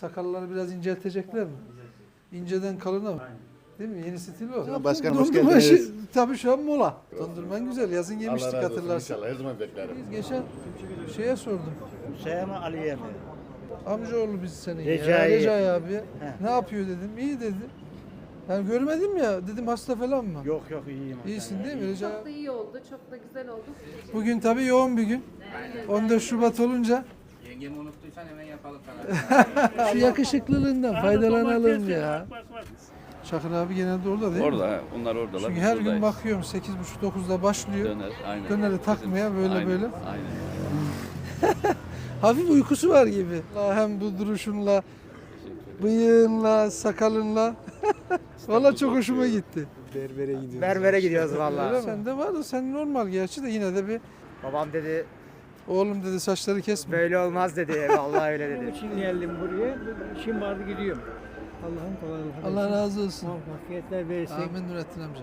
Sakalları biraz inceltecekler mi? İnceden kalına mı? Değil mi? Yeni stil o. Ya başkanım, hoş Dondurma geldiniz. işi- tabii şu an mola. Dondurman güzel. Yazın yemiştik Allah razı olsun hatırlarsın. inşallah. Her zaman beklerim. Biz geçen şeye sordum. Hüseyin Ali'ye mi? Amcaoğlu biz senin ya. Recai. Recai abi. Ne yapıyor dedim. İyi dedi. Yani görmedim ya. Dedim hasta falan mı? Yok yok iyiyim. İyisin değil mi Recai? Çok da iyi oldu, çok da güzel oldu. Bugün tabii yoğun bir gün. 14 Şubat olunca Yengemi unuttuysan hemen yapalım sana. şu yakışıklılığından faydalanalım ya. Şakir abi genelde orada değil mi? Orada, he, onlar oradalar. Çünkü biz her gün buradayız. bakıyorum 8.30-9'da başlıyor. Döner, aynen. Döneri takmaya böyle aynen, böyle. Aynen. Hafif uykusu var gibi. Hem bu duruşunla, bıyığınla, sakalınla. Valla çok hoşuma gitti. Berbere gidiyoruz Öyle vallahi. Sende var da sen normal gerçi de yine de bir Babam dedi oğlum dedi saçları kesme. böyle olmaz dedi. Vallahi öyle dedi. için geldim buraya. İşim vardı gidiyorum. Allah'ın kolaylığı. Allah razı olsun. Muvaffakiyetler versin. Amin Nurettin amca.